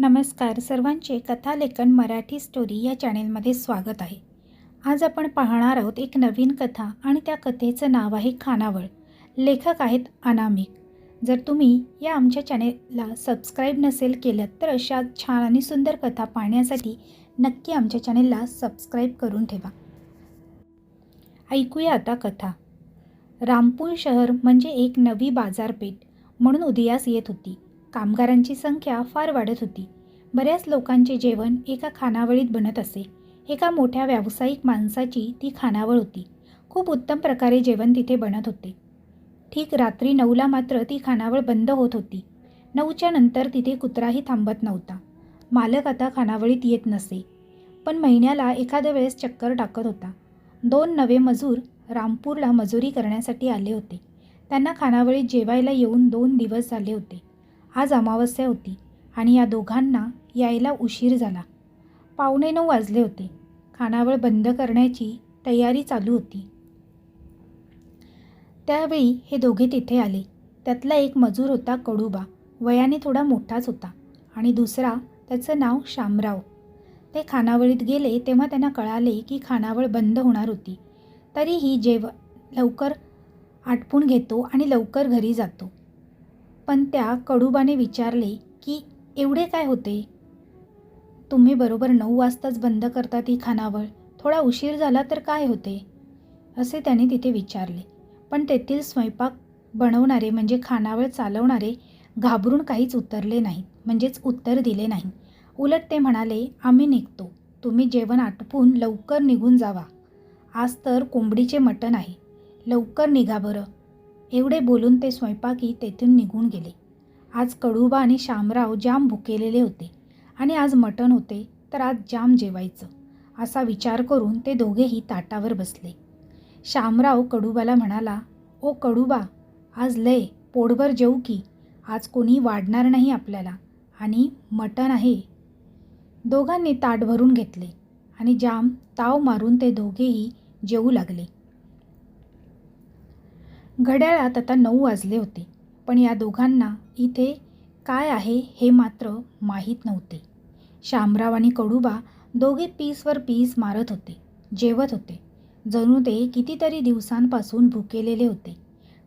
नमस्कार. सर्वांचे कथालेखन मराठी स्टोरी या चॅनेलमध्ये स्वागत आहे. आज आपण पाहणार आहोत एक नवीन कथा आणि त्या कथेचं नाव आहे खानावळ. लेखक आहेत अनामिक. जर तुम्ही या आमच्या चॅनेलला सबस्क्राईब नसेल केलं तर अशा छान आणि सुंदर कथा पाहण्यासाठी नक्की आमच्या चॅनेलला सबस्क्राईब करून ठेवा. ऐकूया आता कथा. रामपूर शहर म्हणजे एक नवी बाजारपेठ म्हणून उदयास येत होती. कामगारांची संख्या फार वाढत होती. बऱ्याच लोकांचे जेवण एका खानावळीत बनत असे. एका मोठ्या व्यावसायिक माणसाची ती खानावळ होती. खूप उत्तम प्रकारे जेवण तिथे बनत होते. ठीक रात्री नऊला मात्र ती खानावळ बंद होत होती. नऊच्या नंतर तिथे कुत्राही थांबत नव्हता. मालक आता खानावळीत येत नसे. पण महिन्याला एखाद्या वेळेस चक्कर टाकत होता. दोन नवे मजूर रामपूरला मजुरी करण्यासाठी आले होते. त्यांना खानावळीत जेवायला येऊन दोन दिवस झाले होते. आज अमावस्या होती आणि या दोघांना यायला उशीर झाला. पावणे नऊ वाजले होते. खानावळ बंद करण्याची तयारी चालू होती. त्यावेळी हे दोघे तिथे आले. त्यातला एक मजूर होता कडुबा. वयाने थोडा मोठाच होता आणि दुसरा त्याचं नाव शामराव. ते खानावळीत गेले तेव्हा त्यांना कळाले की खानावळ बंद होणार होती. तरीही जेव लवकर आटपून घेतो आणि लवकर घरी जातो. पण त्या कडुबाने विचारले की एवढे काय होते? तुम्ही बरोबर नऊ वाजताच बंद करता ती खानावळ. थोडा उशीर झाला तर काय होते? असे त्याने तिथे विचारले. पण तेथील स्वयंपाक बनवणारे म्हणजे खानावळ चालवणारे घाबरून काहीच उतरले नाहीत म्हणजेच उत्तर दिले नाही. उलट ते म्हणाले आम्ही निघतो. तुम्ही जेवण आटपून लवकर निघून जावा. आज तर कोंबडीचे मटण आहे. लवकर निघा बरं. एवढे बोलून ते स्वयंपाकी तेथून निघून गेले. आज कडुबा आणि शामराव जाम भुकेलेले होते आणि आज मटण होते तर आज जाम जेवायचं असा विचार करून ते दोघेही ताटावर बसले. शामराव कडुबाला म्हणाला ओ कडुबा आज लय पोटभर जेऊ की आज कोणी वाढणार नाही आपल्याला आणि मटण आहे. दोघांनी ताट भरून घेतले आणि जाम ताव मारून ते दोघेही जेवू लागले. घड्याळात आता नऊ वाजले होते. पण या दोघांना इथे काय आहे हे मात्र माहीत नव्हते. शामराव आणि कडुबा दोघे पीसवर पीस मारत होते जेवत होते. जणू ते कितीतरी दिवसांपासून भुकेलेले होते.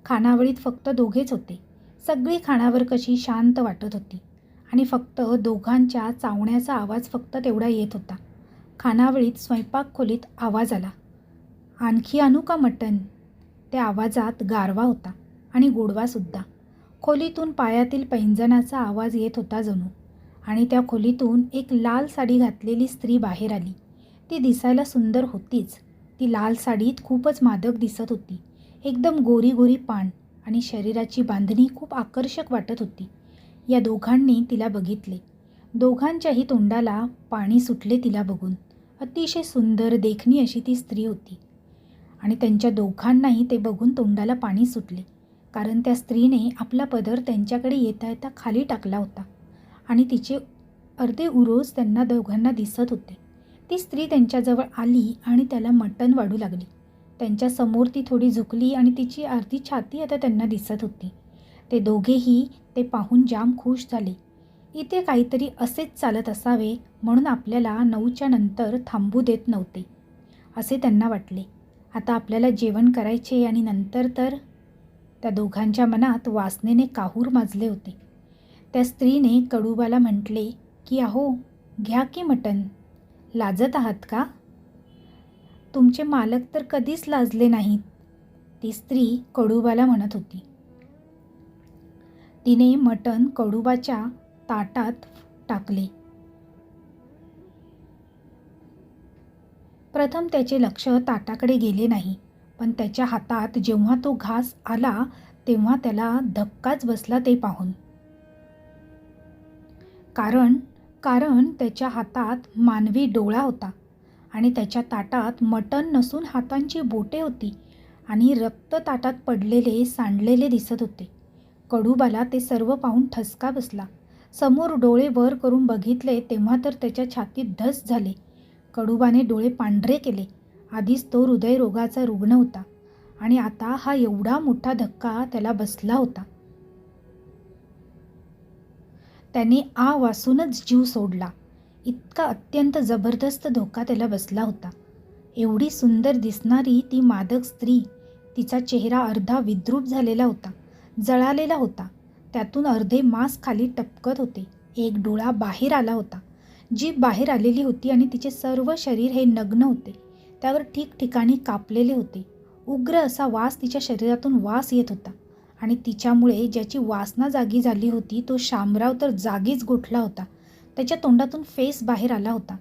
खानावळीत फक्त दोघेच होते. सगळी खाणावर कशी शांत वाटत होती. आणि फक्त दोघांच्या चावण्याचा आवाज फक्त तेवढा येत होता. खानावळीत स्वयंपाक खोलीत आवाज आला. आणखी आणू का मटण? त्या आवाजात गारवा होता आणि गोडवासुद्धा खोलीतून पायातील पैंजणाचा आवाज येत होता जणू आणि त्या खोलीतून एक लाल साडी घातलेली स्त्री बाहेर आली. ती दिसायला सुंदर होतीच. ती लाल साडीत खूपच मादक दिसत होती. एकदम गोरी गोरी पान आणि शरीराची बांधणी खूप आकर्षक वाटत होती. या दोघांनी तिला बघितले. दोघांच्याही तोंडाला पाणी सुटले तिला बघून. अतिशय सुंदर देखणी अशी ती स्त्री होती. आणि त्यांच्या दोघांनाही ते बघून तोंडाला पाणी सुटले. कारण त्या स्त्रीने आपला पदर त्यांच्याकडे येता येता खाली टाकला होता आणि तिचे अर्धे उरोज त्यांना दोघांना दिसत होते. ती स्त्री त्यांच्याजवळ आली आणि त्याला मटण वाढू लागली. त्यांच्यासमोर ती थोडी झुकली आणि तिची अर्धी छाती आता त्यांना दिसत होती. ते दोघेही ते पाहून जाम खुश झाले. इथे काहीतरी असेच चालत असावे म्हणून आपल्याला नऊच्या नंतर थांबू देत नव्हते असे त्यांना वाटले. आता आपल्याला जेवण करायचे आणि नंतर तर त्या दोघांच्या मनात वासनेने काहूर माजले होते. त्या स्त्रीने कडूबाला म्हटले की अहो घ्या की मटण. लाजत आहात का? तुमचे मालक तर कधीच लाजले नाहीत. ती स्त्री कडुबाला म्हणत होती. तिने मटण कडुबाच्या ताटात टाकले. प्रथम त्याचे लक्ष ताटाकडे गेले नाही पण त्याच्या हातात जेव्हा तो घास आला तेव्हा त्याला धक्काच बसला ते पाहून. कारण कारण त्याच्या हातात मानवी डोळा होता आणि त्याच्या ताटात मटण नसून हातांची बोटे होती आणि रक्त ताटात पडलेले सांडलेले दिसत होते. कडुबाला ते सर्व पाहून ठसका बसला. समोर डोळे वर करून बघितले तेव्हा तर त्याच्या छातीत धस झाले. कडुबाने डोळे पांढरे केले. आधीच तो हृदयरोगाचा रुग्ण होता आणि आता हा एवढा मोठा धक्का त्याला बसला होता. त्याने आ वासूनच जीव सोडला. इतका अत्यंत जबरदस्त धोका त्याला बसला होता. एवढी सुंदर दिसणारी ती मादक स्त्री तिचा चेहरा अर्धा विद्रूप झालेला होता जळालेला होता. त्यातून अर्धे मांस खाली टपकत होते. एक डोळा बाहेर आला होता. जीभ बाहेर आलेली होती आणि तिचे सर्व शरीर हे नग्न होते. त्यावर ठिकठिकाणी कापलेले होते. उग्र असा वास तिच्या शरीरातून वास येत होता आणि तिच्यामुळे ज्याची वासना जागी झाली होती तो शामराव तर जागीच गोठला होता. त्याच्या तोंडातून फेस बाहेर आला होता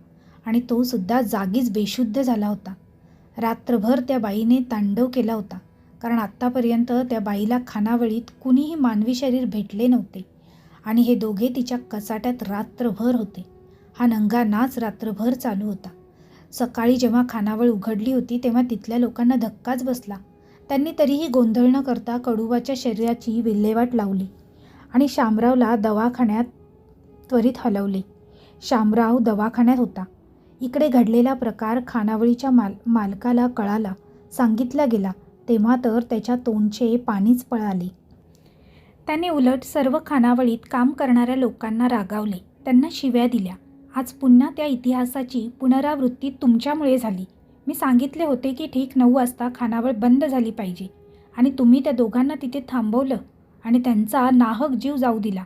आणि तो सुद्धा जागीच बेशुद्ध झाला होता. रात्रभर त्या बाईने तांडव केला होता कारण आत्तापर्यंत त्या बाईला खानावळीत कुणीही मानवी शरीर भेटले नव्हते आणि हे दोघे तिच्या कचाट्यात रात्रभर होते. हा नंगा नाच रात्रभर चालू होता. सकाळी जेव्हा खानावळ उघडली होती तेव्हा तिथल्या लोकांना धक्काच बसला. त्यांनी तरीही गोंधळ न करता कडुबाच्या शरीराची विल्हेवाट लावली आणि शामरावला दवाखान्यात त्वरित हलवले. शामराव दवाखान्यात होता. इकडे घडलेला प्रकार खानावळीच्या माल मालकाला कळाला सांगितला गेला तेव्हा तर त्याच्या तोंडचे पाणीच पळाले. त्याने उलट सर्व खानावळीत काम करणाऱ्या लोकांना रागावले. त्यांना शिव्या दिल्या. आज पुन्हा त्या इतिहासाची पुनरावृत्ती तुमच्यामुळे झाली. मी सांगितले होते की ठीक नऊ वाजता खानावळ बंद झाली पाहिजे. आणि तुम्ही त्या दोघांना तिथे थांबवलं आणि त्यांचा नाहक जीव जाऊ दिला.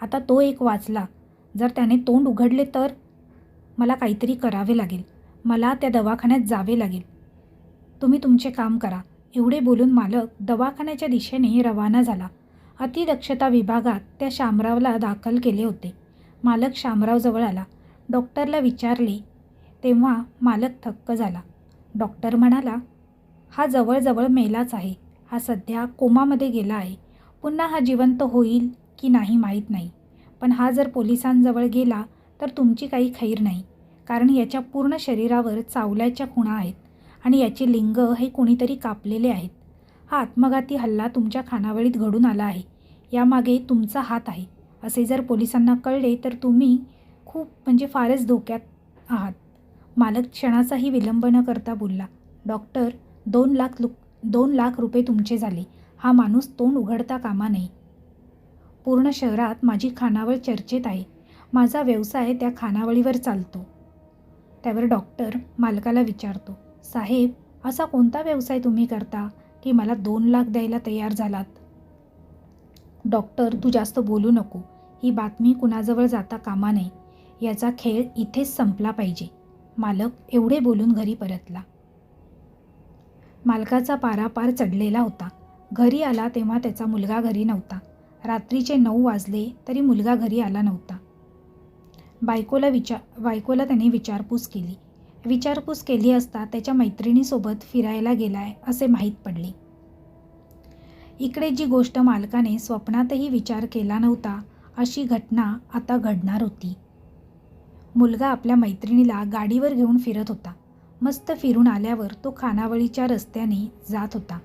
आता तो एक वाचला. जर त्याने तोंड उघडले तर? मला काहीतरी करावे लागेल. मला त्या दवाखान्यात जावे लागेल. तुम्ही तुमचे काम करा. एवढे बोलून मालक दवाखान्याच्या दिशेने रवाना झाला. अतिदक्षता विभागात त्या शामरावला दाखल केले होते. मालक शामरावजवळ आला. डॉक्टरला विचारले तेव्हा मालक थक्क झाला. डॉक्टर म्हणाला हा जवळजवळ मेलाच आहे. हा सध्या कोमामध्ये गेला आहे. पुन्हा हा जिवंत होईल की नाही माहीत नाही. पण हा जर पोलिसांजवळ गेला तर तुमची काही खैर नाही. कारण याच्या पूर्ण शरीरावर चावल्याच्या खुणा आहेत आणि याचे लिंग हे कोणीतरी कापलेले आहेत. हा आत्मघाती हल्ला तुमच्या खानावळीत घडून आला आहे. यामागे तुमचा हात आहे. असे जर पोलिसांना कळले तर तुम्ही खूप म्हणजे फारच धोक्यात आहात. मालक क्षणाचाही विलंब न करता बोलला डॉक्टर दोन लाख लु दोन लाख रुपये तुमचे झाले. हा माणूस तोंड उघडता कामा नये. पूर्ण शहरात माझी खानावळ चर्चेत आहे. माझा व्यवसाय त्या खानावळीवर चालतो. त्यावर डॉक्टर मालकाला विचारतो साहेब असा कोणता व्यवसाय तुम्ही करता की मला दोन लाख द्यायला तयार झालात? डॉक्टर तू जास्त बोलू नको. ही बातमी कुणाजवळ जाता कामा नये. याचा खेळ इथेच संपला पाहिजे. मालक एवढे बोलून घरी परतला. मालकाचा पारापार चढलेला होता. घरी आला तेव्हा त्याचा मुलगा घरी नव्हता. रात्रीचे नऊ वाजले तरी मुलगा घरी आला नव्हता. बायकोला विचार बायकोला त्याने विचारपूस केली. विचारपूस केली असता त्याच्या मैत्रिणीसोबत फिरायला गेलाय असे माहीत पडले. इकडे जी गोष्ट मालकाने स्वप्नातही विचार केला नव्हता अशी घटना आता घडणार होती. मुलगा आपल्या मैत्रिणीला गाडीवर घेऊन फिरत होता. मस्त फिरून आल्यावर तो खानावळीच्या रस्त्याने जात होता.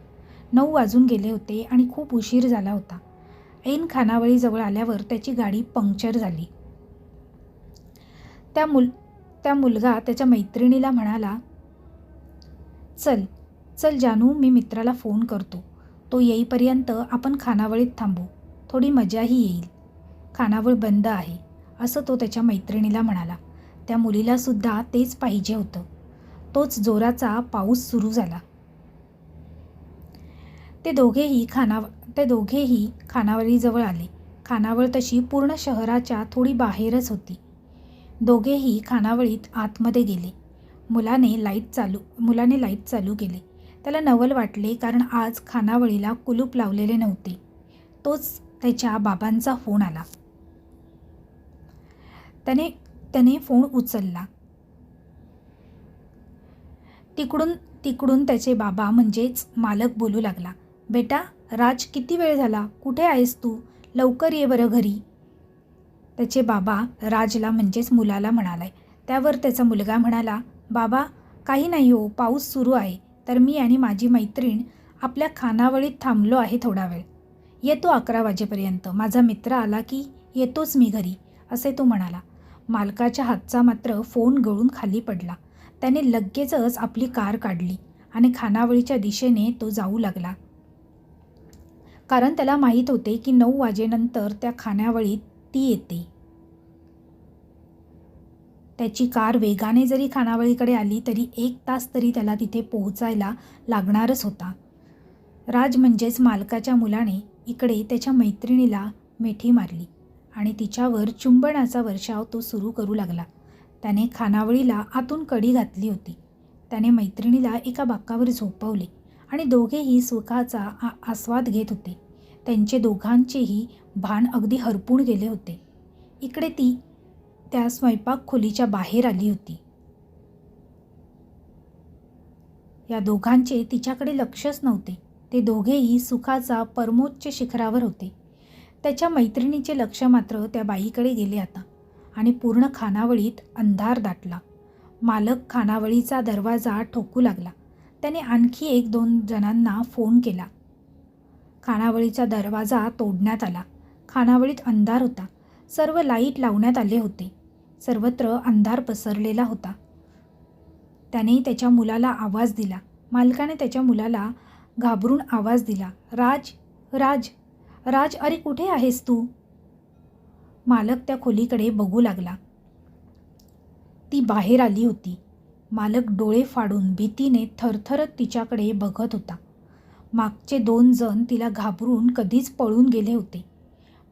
नऊ वाजून गेले होते आणि खूप उशीर झाला होता. ऐन खानावळीजवळ आल्यावर त्याची गाडी पंक्चर झाली. त्या मुल त्या मुलगा त्याच्या मैत्रिणीला म्हणाला चल चल जानू मी मित्राला फोन करतो. तो येईपर्यंत आपण खानावळीत थांबू. थोडी मजाही येईल. खानावळ बंद आहे असं तो त्याच्या मैत्रिणीला म्हणाला. त्या मुलीलासुद्धा तेच पाहिजे होतं. तोच जोराचा पाऊस सुरू झाला. ते दोघेही खानाव ते दोघेही खानावळीजवळ आले. खानावळ तशी पूर्ण शहराच्या थोडी बाहेरच होती. दोघेही खानावळीत आतमध्ये गेले. मुलाने लाइट चालू मुलाने लाइट चालू केले. त्याला नवल वाटले कारण आज खानावळीला कुलूप लावलेले नव्हते. तोच त्याच्या बाबांचा फोन आला. त्याने त्याने फोन उचलला. तिकडून तिकडून त्याचे बाबा म्हणजेच मालक बोलू लागला. बेटा राज किती वेळ झाला? कुठे आहेस तू? लवकर ये बरं घरी. त्याचे बाबा राजला म्हणजेच मुलाला म्हणालाय त्यावर त्याचा मुलगा म्हणाला बाबा काही नाही हो पाऊस सुरू आहे. तर मी आणि माझी मैत्रीण आपल्या खानावळीत थांबलो आहे थोडा वेळ. येतो अकरा वाजेपर्यंत. माझा मित्र आला की येतोच मी घरी असे तो म्हणाला. मालकाच्या हातचा मात्र फोन गळून खाली पडला. त्याने लगेचच आपली कार काढली आणि खानावळीच्या दिशेने तो जाऊ लागला. कारण त्याला माहीत होते की नऊ वाजेनंतर त्या खानावळीत ती येते. त्याची कार वेगाने जरी खानावळीकडे आली तरी एक तास तरी त्याला तिथे पोहोचायला लागणारच होता. राज म्हणजेच मालकाच्या मुलाने इकडे त्याच्या मैत्रिणीला मेठी मारली. आणि तिच्यावर चुंबनाचा वर्षाव तो सुरू करू लागला. त्याने खानावळीला आतून कडी घातली होती. त्याने मैत्रिणीला एका बाकावर झोपवले आणि दोघेही सुखाचा आ आस्वाद घेत होते. त्यांचे दोघांचेही भान अगदी हरपून गेले होते. इकडे ती त्या स्वयंपाक खोलीच्या बाहेर आली होती. या दोघांचे तिच्याकडे लक्षच नव्हते. ते दोघेही सुखाचा परमोच्च शिखरावर होते. त्याच्या मैत्रिणीचे लक्ष मात्र त्या बाईकडे गेले आता आणि पूर्ण खानावळीत अंधार दाटला. मालक खानावळीचा दरवाजा ठोकू लागला. त्याने आणखी एक दोन जणांना फोन केला. खानावळीचा दरवाजा तोडण्यात आला. खानावळीत अंधार होता. सर्व लाइट लावण्यात आले होते. सर्वत्र अंधार पसरलेला होता. त्याने त्याच्या मुलाला आवाज दिला. मालकाने त्याच्या मुलाला घाबरून आवाज दिला. राज राज राज अरे कुठे आहेस तू? मालक त्या खोलीकडे बघू लागला. ती बाहेर आली होती. मालक डोळे फाडून भीतीने थरथरत तिच्याकडे बघत होता. मागचे दोन जण तिला घाबरून कधीच पळून गेले होते.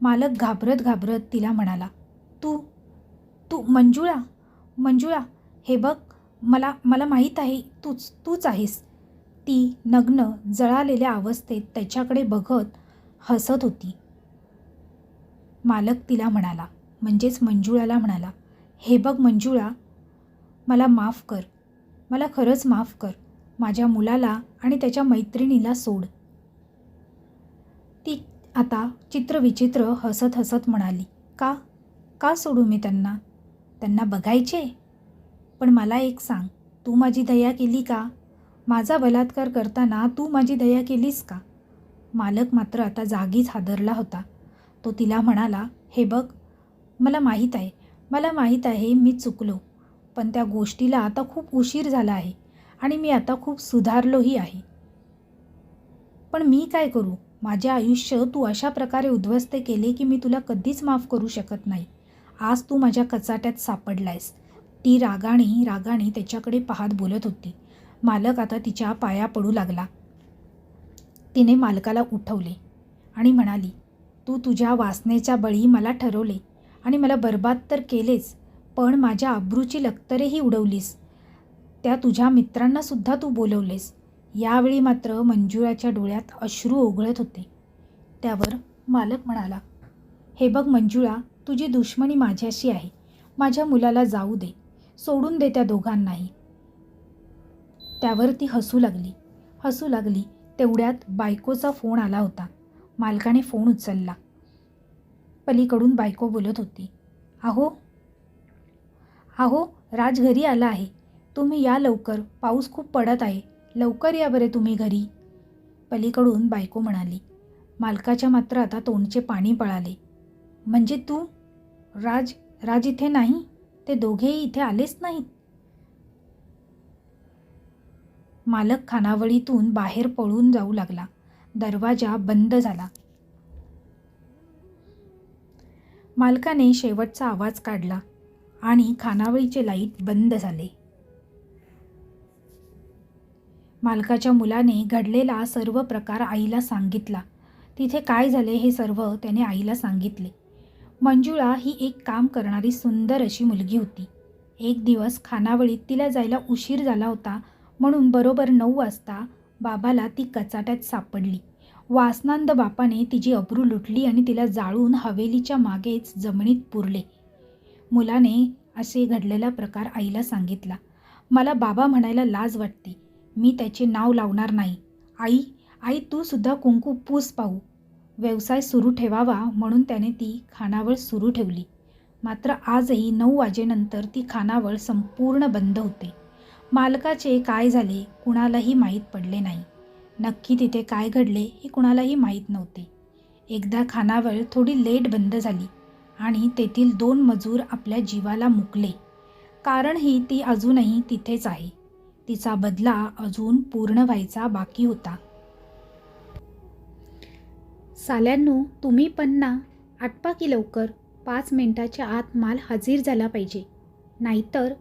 मालक घाबरत घाबरत तिला म्हणाला तू तू मंजुळा मंजुळा हे बघ मला मला माहीत आहे तूच तूच आहेस. ती नग्न जळालेल्या अवस्थेत त्याच्याकडे बघत हसत होती. मालक तिला म्हणाला म्हणजेच मंजुळाला म्हणाला हे बघ मंजुळा मला माफ कर. मला खरंच माफ कर. माझ्या मुलाला आणि त्याच्या मैत्रिणीला सोड. ती आता चित्रविचित्र हसत हसत म्हणाली का? का सोडू मी त्यांना? त्यांना बघायचे? पण मला एक सांग तू माझी दया केली का? माझा बलात्कार करताना तू माझी दया केलीस का? मालक मात्र आता जागीच हादरला होता. तो तिला म्हणाला हे बघ मला माहीत आहे मला माहीत आहे मी चुकलो पण त्या गोष्टीला आता खूप उशीर झाला आहे आणि मी आता खूप सुधारलोही आहे. पण मी काय करू? माझे आयुष्य तू अशा प्रकारे उद्ध्वस्त केले की मी तुला कधीच माफ करू शकत नाही. आज तू माझ्या कचाट्यात सापडलायस. ती रागाणी रागाणी त्याच्याकडे पाहत बोलत होती. मालक आता तिच्या पाया पडू लागला. तिने मालकाला उठवले आणि म्हणाली तू तुझ्या वासनेच्या बळी मला ठरवले आणि मला बर्बाद तर केलेच पण माझ्या अब्रूची लक्तरेही उडवलीस. त्या तुझ्या मित्रांनासुद्धा तू बोलवलेस. यावेळी मात्र मंजुळाच्या डोळ्यात अश्रू ओघळत होते. त्यावर मालक म्हणाला हे बघ मंजुळा तुझी दुश्मनी माझ्याशी आहे. माझ्या मुलाला जाऊ दे. सोडून दे त्या दोघांनाही. त्यावर ती हसू लागली. हसू लागली. तेवढ्यात बायकोचा फोन आला होता. मालकाने फोन उचलला. पलीकडून बायको बोलत होती अहो अहो राज घरी आला आहे. तुम्ही या लवकर. पाऊस खूप पडत आहे. लवकर या बरे तुम्ही घरी. पलीकडून बायको म्हणाली मालकाच्या मात्र आता तोंडचे पाणी पळाले. म्हणजे तू? राज राज इथे नाही? ते दोघेही इथे आलेच नाहीत? मालक खानावळीतून बाहेर पळून जाऊ लागला. दरवाजा बंद झाला. मालकाने शेवटचा आवाज काढला आणि खानावळीचे लाइट बंद झाले. मालकाच्या मुलाने घडलेला सर्व प्रकार आईला सांगितला. तिथे काय झाले हे सर्व त्याने आईला सांगितले. मंजुळा ही एक काम करणारी सुंदर अशी मुलगी होती. एक दिवस खानावळीत तिला जायला उशीर झाला होता म्हणून बरोबर नऊ वाजता बाबाला ती कचाट्यात सापडली. वासनांद बापाने तिची अब्रू लुटली आणि तिला जाळून हवेलीच्या मागेच जमिनीत पुरले. मुलाने असे घडलेला प्रकार आईला सांगितला. मला बाबा म्हणायला लाज वाटते. मी त्याचे नाव लावणार नाही. आई आई तू सुद्धा कुंकू पूस पाहू. व्यवसाय सुरू ठेवावा म्हणून त्याने ती खानावळ सुरू ठेवली. मात्र आजही नऊ वाजेनंतर ती खानावळ संपूर्ण बंद होते. मालकाचे काय झाले कुणालाही माहीत पडले नाही. नक्की तिथे काय घडले हे कुणालाही माहीत नव्हते. एकदा खानावळ थोडी लेट बंद झाली आणि तेथील दोन मजूर आपल्या जीवाला मुकले. कारण ही ती अजूनही तिथेच आहे. तिचा बदला अजून पूर्ण व्हायचा बाकी होता. साल्यांनो तुम्ही पण ना आटपा की लवकर पाच मिनटाच्या आत माल हजीर झाला पाहिजे. नाहीतर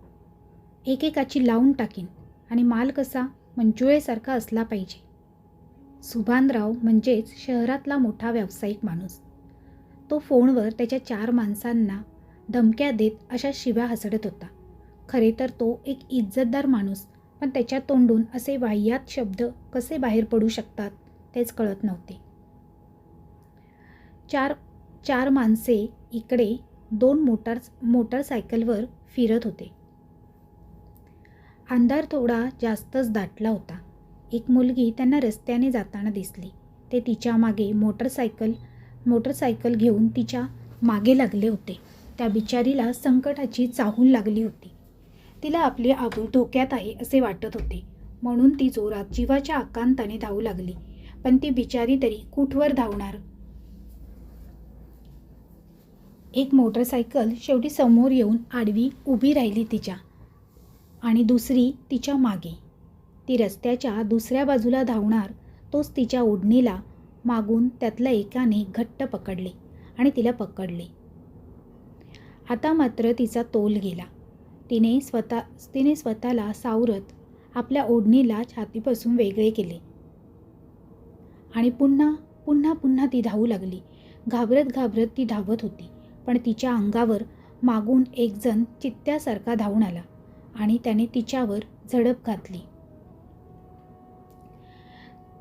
एकेकाची लावून टाकीन. आणि माल कसा मंजुळेसारखा असला पाहिजे. सुभानराव म्हणजेच शहरातला मोठा व्यावसायिक माणूस. तो फोनवर त्याच्या चार माणसांना धमक्या देत अशा शिव्या हसडत होता. खरे तर तो एक इज्जतदार माणूस पण त्याच्या तोंडून असे वाह्यात शब्द कसे बाहेर पडू शकतात तेच कळत नव्हते. चार चार माणसे इकडे दोन मोटार मोटारसायकलवर फिरत होते. अंधार थोडा जास्तच दाटला होता. एक मुलगी त्यांना रस्त्याने जाताना दिसली. ते तिच्यामागे मोटरसायकल मोटरसायकल घेऊन तिच्यामागे लागले होते. त्या बिचारीला संकटाची चाहूल लागली होती. तिला आपली आबरू धोक्यात आहे असे वाटत होते. म्हणून ती जोरात जीवाच्या आकांताने धावू लागली. पण ती बिचारी तरी कुठवर धावणार? एक मोटरसायकल शेवटी समोर येऊन आडवी उभी राहिली तिच्या. आणि दुसरी तिच्यामागे. ती रस्त्याच्या दुसऱ्या बाजूला धावणार तोच तिच्या ओढणीला मागून त्यातल्या एकाने घट्ट पकडले आणि तिला पकडले. आता मात्र तिचा तोल गेला. तिने स्वतः तिने स्वतःला सावरत आपल्या ओढणीला छातीपासून वेगळे केले. आणि पुन्हा पुन्हा पुन्हा ती धावू लागली. घाबरत घाबरत ती धावत होती पण तिच्या अंगावर मागून एकजण चित्त्यासारखा धावून आला. आणि त्याने तिच्यावर झडप घातली.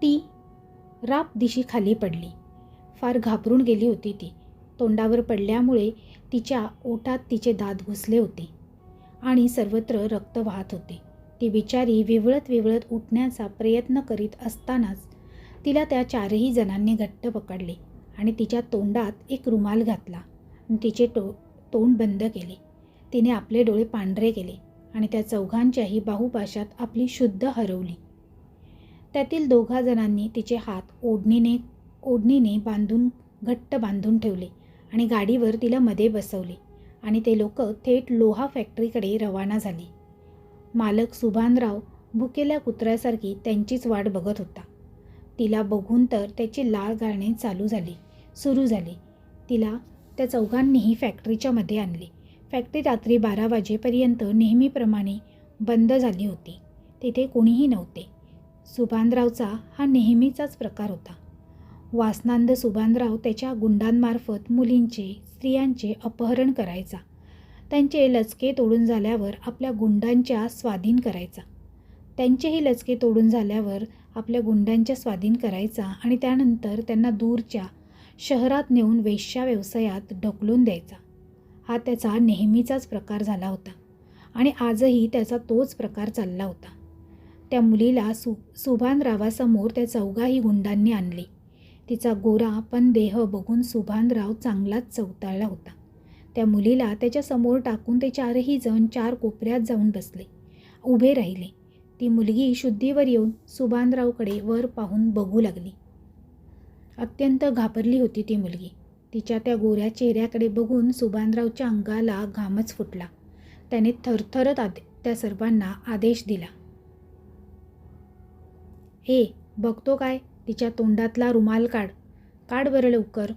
ती राप दिशी खाली पडली. फार घाबरून गेली होती ती. तोंडावर पडल्यामुळे तिच्या ओठात तिचे दात घुसले होते आणि सर्वत्र रक्त वाहत होते. ती बिचारी विवळत विवळत उठण्याचा प्रयत्न करीत असतानाच तिला त्या चारही जणांनी घट्ट पकडले आणि तिच्या तोंडात एक रुमाल घातला तिचे टो तोंड बंद केले. तिने आपले डोळे पांढरे केले. आणि त्या चौघांच्याही बाहुपाशात आपली शुद्ध हरवली. त्यातील दोघा जणांनी तिचे हात ओढणीने ओढणीने बांधून घट्ट बांधून ठेवले आणि गाडीवर तिला मध्ये बसवले आणि ते लोक थेट लोहा फॅक्टरीकडे रवाना झाले. मालक सुभानराव भुकेल्या कुत्र्यासारखी त्यांचीच वाट बघत होता. तिला बघून तर त्याची लाळ गाळणे चालू झाले सुरू झाले. तिला त्या चौघांनीही फॅक्टरीच्या मध्ये आणले. फॅक्टरी रात्री बारा वाजेपर्यंत नेहमीप्रमाणे बंद झाली होती. तिथे कोणीही नव्हते. सुभानरावचा हा नेहमीचाच प्रकार होता. वासनांद सुभानराव त्याच्या गुंडांमार्फत मुलींचे स्त्रियांचे अपहरण करायचा. त्यांचे लचके तोडून झाल्यावर आपल्या गुंडांच्या स्वाधीन करायचा. त्यांचेही लचके तोडून झाल्यावर आपल्या गुंडांच्या स्वाधीन करायचा आणि त्यानंतर त्यांना दूरच्या शहरात नेऊन वेश्या व्यवसायात ढकलून द्यायचा. हा त्याचा नेहमीचाच प्रकार झाला होता. आणि आजही त्याचा तोच प्रकार चालला होता. त्या मुलीला सु सुभानरावासमोर त्या चौघाही गुंडांनी आणले. तिचा गोरा पण देह बघून सुभानराव चांगलाच चवताळला होता. त्या मुलीला त्याच्यासमोर टाकून ते चारही जण चार कोपऱ्यात जाऊन बसले. उभे राहिले. ती मुलगी शुद्धीवर येऊन सुभानरावकडे वर पाहून बघू लागली. अत्यंत घाबरली होती ती मुलगी. तिच्या त्या गोऱ्या चेहऱ्याकडे बघून सुभानरावच्या अंगाला घामच फुटला. त्याने थरथरत आदे त्या सर्वांना आदेश दिला. ए बघतो काय? तिच्या तोंडातला रुमाल काढ. काढ बरं लवकर.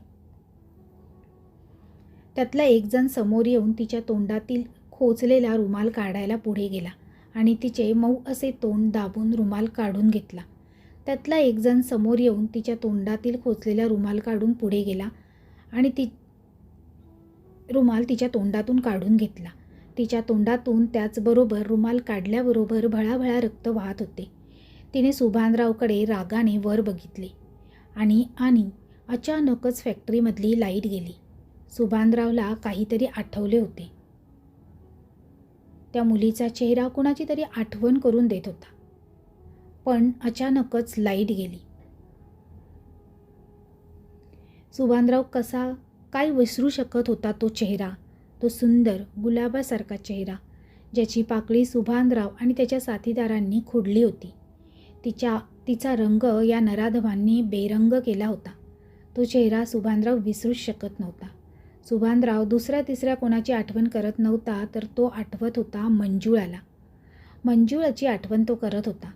त्यातला एकजण समोर येऊन तिच्या तोंडातील खोचलेला रुमाल काढायला पुढे गेला आणि तिचे मऊ असे तोंड दाबून रुमाल काढून घेतला. त्यातला एकजण समोर येऊन तिच्या तोंडातील खोचलेला रुमाल काढून पुढे गेला आणि ती रुमाल तिच्या तोंडातून काढून घेतला. तिच्या तोंडातून त्याचबरोबर रुमाल काढल्याबरोबर भळाभळा रक्त वाहत होते. तिने सुभानरावकडे रागाने वर बघितले आणि आणि अचानकच फॅक्टरीमधली लाइट गेली. सुभानरावला काहीतरी आठवले होते. त्या मुलीचा चेहरा कुणाची तरी आठवण करून देत होता. पण अचानकच लाइट गेली. सुभानराव कसा काय विसरू शकत होता तो चेहरा? तो सुंदर गुलाबासारखा चेहरा ज्याची पाकळी सुभानराव आणि त्याच्या साथीदारांनी खोडली होती. तिच्या तिचा रंग या नराधवांनी बेरंग केला होता. तो चेहरा सुभानराव विसरूच शकत नव्हता. सुभानराव दुसऱ्या तिसऱ्या कोणाची आठवण करत नव्हता तर तो आठवत होता मंजुळाला. मंजुळाची आठवण तो करत होता.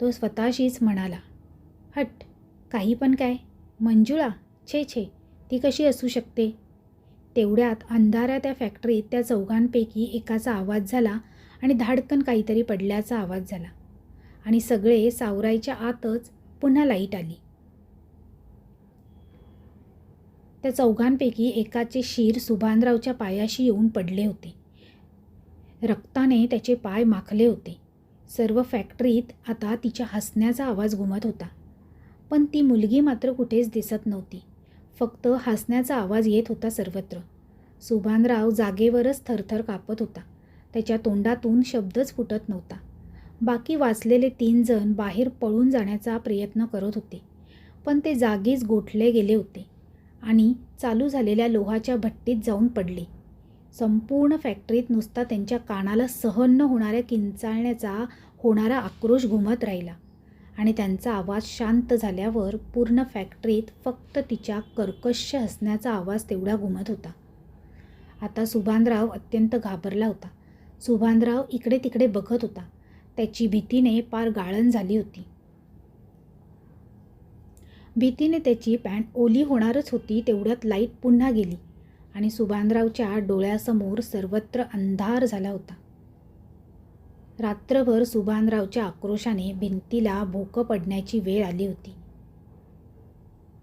तो स्वतःशीच म्हणाला हट काही पण काय. मंजुळा छे छे ती कशी असू शकते? तेवढ्यात अंधाऱ्या त्या फॅक्टरीत त्या चौघांपैकी एकाचा आवाज झाला आणि धाडकन काहीतरी पडल्याचा आवाज झाला. आणि सगळे सावरायच्या आतच पुन्हा लाइट आली. त्या चौघांपैकी एकाचे शिर सुभानरावच्या पायाशी येऊन पडले होते. रक्ताने त्याचे पाय माखले होते. सर्व फॅक्टरीत आता तिच्या हसण्याचा आवाज घुमत होता. पण ती मुलगी मात्र कुठेच दिसत नव्हती. फक्त हसण्याचा आवाज येत होता सर्वत्र. सुभानराव जागेवरच थरथर कापत होता. त्याच्या तोंडातून शब्दच फुटत नव्हता. बाकी वाचलेले तीन जण बाहेर पळून जाण्याचा प्रयत्न करत होते. पण ते जागीच गोठले गेले होते आणि चालू झालेल्या लोहाच्या भट्टीत जाऊन पडले. संपूर्ण फॅक्टरीत नुसता त्यांच्या कानाला सहन न होणाऱ्या किंचाळण्याचा होणारा आक्रोश घुमत राहिला. आणि त्यांचा आवाज शांत झाल्यावर पूर्ण फॅक्टरीत फक्त तिच्या कर्कश हसण्याचा आवाज तेवढा घुमत होता. आता सुभानराव अत्यंत घाबरला होता. सुभानराव इकडे तिकडे बघत होता. त्याची भीतीने पार गाळण झाली होती. भीतीने त्याची पॅन्ट ओली होणारच होती तेवढ्यात लाइट पुन्हा गेली आणि सुभानरावच्या डोळ्यासमोर सर्वत्र अंधार झाला होता. रात्रभर सुभानरावच्या आक्रोशाने भिंतीला भोकं पडण्याची वेळ आली होती.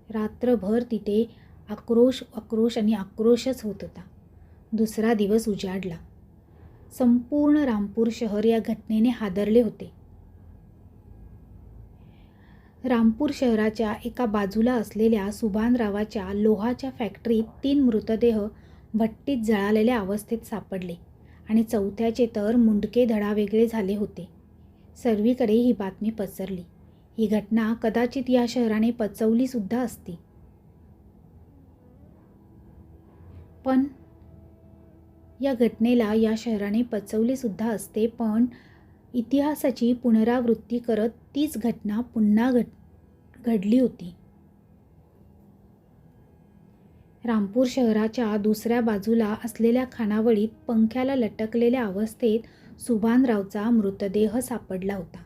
रात्रभर तिथे आक्रोश आक्रोश आणि आक्रोशच होत होता. दुसरा दिवस उजाडला. संपूर्ण रामपूर शहर या घटनेने हादरले होते. रामपूर शहराच्या एका बाजूला असलेल्या सुभानरावाच्या लोहाच्या फॅक्टरीत तीन मृतदेह भट्टीत जळालेल्या अवस्थेत सापडले. आणि चौथ्याचे तर मुंडके धडा वेगळे झाले होते. सर्वीकडे ही बातमी पसरली. ही घटना कदाचित या शहराने पचवलीसुद्धा असती. पण या घटनेला या शहराने पचवलेसुद्धा असते पण इतिहासाची पुनरावृत्ती करत तीच घटना पुन्हा घड घडली होती. रामपूर शहराच्या दुसऱ्या बाजूला असलेल्या खानावळीत पंख्याला लटकलेल्या अवस्थेत सुभानरावचा मृतदेह सापडला होता.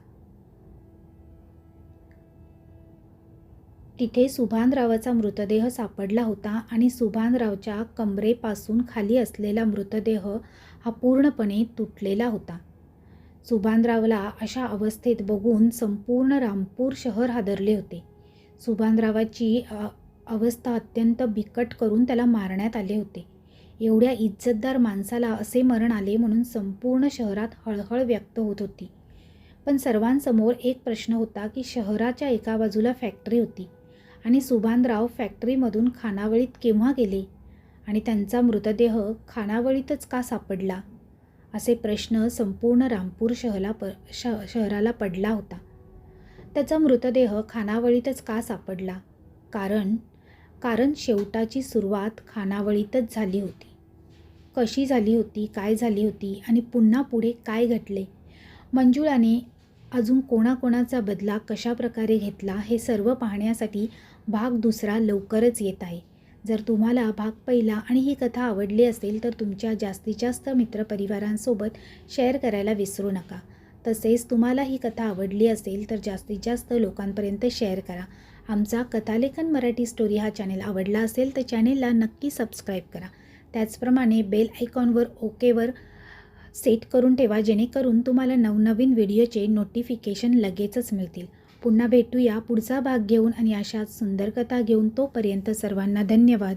तिथे सुभानरावाचा मृतदेह सापडला होता आणि सुभानरावच्या कमरेपासून खाली असलेला मृतदेह हा पूर्णपणे तुटलेला होता. सुभानरावला अशा अवस्थेत बघून संपूर्ण रामपूर शहर हादरले होते. सुभानरावाची अवस्था अत्यंत बिकट करून त्याला मारण्यात आले होते. एवढ्या इज्जतदार माणसाला असे मरण आले म्हणून संपूर्ण शहरात हळहळ व्यक्त होत होती. पण सर्वांसमोर एक प्रश्न होता की शहराच्या एका बाजूला फॅक्टरी होती आणि सुभानराव फॅक्टरीमधून खानावळीत केव्हा गेले आणि त्यांचा मृतदेह खानावळीतच का सापडला? असे प्रश्न संपूर्ण रामपूर शहरा प श शहराला पडला होता. त्याचा मृतदेह खानावळीतच का सापडला? कारण कारण शेवटाची सुरुवात खानावळीतच झाली होती. कशी झाली होती काय झाली होती आणि पुन्हा पुढे काय घडले? मंजुळाने अजून कोणाकोणाचा बदला कशा प्रकारे घेतला हे सर्व पाहण्यासाठी भाग दुसरा लवकरच येत आहे. जर तुम्हाला भाग पहिला आणि ही कथा आवडली असेल तर तुमच्या जास्तीत जास्त मित्रपरिवारांसोबत शेअर करायला विसरू नका. तसेच तुम्हाला ही कथा आवडली असेल तर जास्तीत जास्त लोकांपर्यंत शेअर करा. आमचा कथालेखन मराठी स्टोरी हा चॅनेल आवडला असेल तर चॅनेलला नक्की सबस्क्राईब करा. त्याचप्रमाणे बेल आयकॉनवर ओकेवर सेट करून ठेवा जेणेकरून तुम्हाला नवनवीन व्हिडिओचे नोटिफिकेशन लगेचच मिळतील. पुन्हा भेटूया पुढचा भाग घेऊन आणि अशाच सुंदर कथा घेऊन तोपर्यंत सर्वांना धन्यवाद.